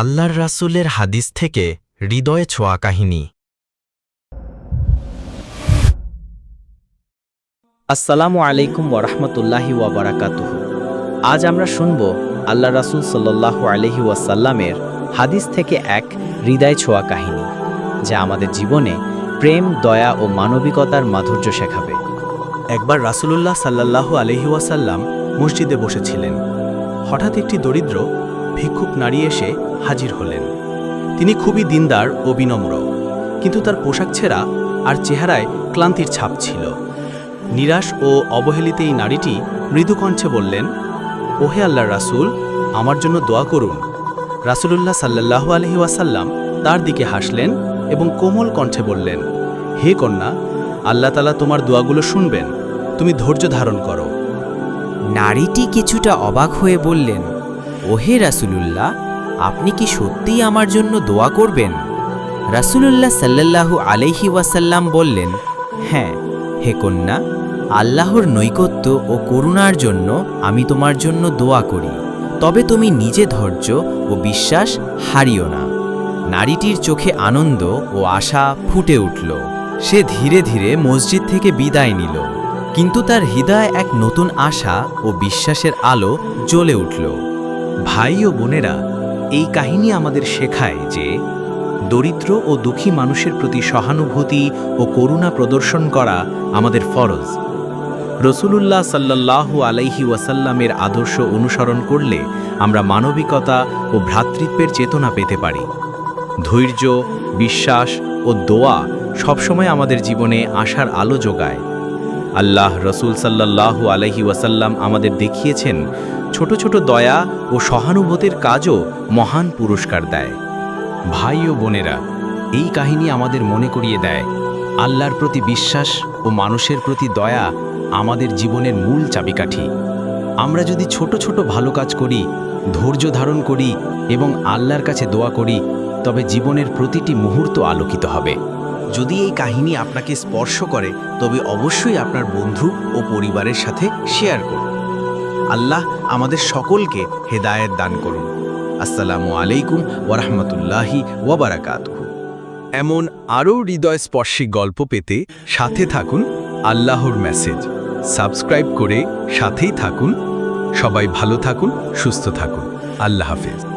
আল্লাহর রাসূলের হাদিস থেকে হৃদয়ে ছোঁয়া কাহিনী। আসসালামু আলাইকুম ওরহমতুল্লাহি ওয়াবারাকাতুহ। আজ আমরা শুনব আল্লাহ রাসূল সাল্লাল্লাহু আলহি ওয়াসাল্লামের হাদিস থেকে এক হৃদয় ছোঁয়া কাহিনী, যা আমাদের জীবনে প্রেম, দয়া ও মানবিকতার মাধুর্য শেখাবে। একবার রাসূলুল্লাহ সাল্লাল্লাহু আলহি ওয়াসাল্লাম মসজিদে বসেছিলেন। হঠাৎ একটি দরিদ্র ভিক্ষুক নারী এসে হাজির হলেন। তিনি খুবই দিনদার ও বিনম্র, কিন্তু তার পোশাক ছেঁড়া আর চেহারায় ক্লান্তির ছাপ ছিল। নিরাশ ও অবহেলিত এই নারীটি মৃদু কণ্ঠে বললেন, ওহে আল্লাহ রাসূল, আমার জন্য দোয়া করুন। রাসূলুল্লাহ সাল্লাল্লাহু আলহি ওয়াসাল্লাম তার দিকে হাসলেন এবং কোমল কণ্ঠে বললেন, হে কন্যা, আল্লাহ তালা তোমার দোয়াগুলো শুনবেন। তুমি ধৈর্য ধারণ করো। নারীটি কিছুটা অবাক হয়ে বললেন ওহে রাসূলুল্লাহ, আপনি কি সত্যিই আমার জন্য দোয়া করবেন? রাসূলুল্লাহ সাল্লাল্লাহু আলাইহি ওয়াসাল্লাম বললেন হ্যাঁ হে কন্যা, আল্লাহর নৈকত্য ও করুণার জন্য আমি তোমার জন্য দোয়া করি। তবে তুমি নিজে ধৈর্য ও বিশ্বাস হারিও না। নারীটির চোখে আনন্দ ও আশা ফুটে উঠল। সে ধীরে ধীরে মসজিদ থেকে বিদায় নিল। কিন্তু তার হৃদয়ে এক নতুন আশা ও বিশ্বাসের আলো জ্বলে উঠল। ভাই ও বোনেরা, এই কাহিনী আমাদের শেখায় যে দরিদ্র ও দুঃখী মানুষের প্রতি সহানুভূতি ও করুণা প্রদর্শন করা আমাদের ফরজ। রসুলুল্লাহ সাল্লাল্লাহু আলাইহি ওয়াসাল্লামের আদর্শ অনুসরণ করলে আমরা মানবিকতা ও ভ্রাতৃত্বের চেতনা পেতে পারি। ধৈর্য, বিশ্বাস ও দোয়া সবসময় আমাদের জীবনে আশার আলো যোগায়। আল্লাহ রসুল সাল্লাল্লাহু আলহি ওয়াসাল্লাম আমাদের দেখিয়েছেন ছোট ছোট দয়া ও সহানুভূতির কাজও মহান পুরস্কার দেয়। ভাই ও বোনেরা, এই কাহিনী আমাদের মনে করিয়ে দেয়, আল্লাহর প্রতি বিশ্বাস ও মানুষের প্রতি দয়া আমাদের জীবনের মূল চাবিকাঠি। আমরা যদি ছোট ছোট ভালো কাজ করি, ধৈর্য ধারণ করি এবং আল্লাহর কাছে দোয়া করি, তবে জীবনের প্রতিটি মুহূর্ত আলোকিত হবে। যদি এই কাহিনী আপনাকে স্পর্শ করে, তবে অবশ্যই আপনার বন্ধু ও পরিবারের সাথে শেয়ার করুন। আল্লাহ আমাদের সকলকে হেদায়েত দান করুন। আসসালামু আলাইকুম ওরহমতুল্লাহি ওবরাকাত এমন আরও হৃদয়স্পর্শী গল্প পেতে সাথে থাকুন আল্লাহর মেসেজ। সাবস্ক্রাইব করে সাথেই থাকুন। সবাই ভালো থাকুন, সুস্থ থাকুন। আল্লাহ হাফেজ।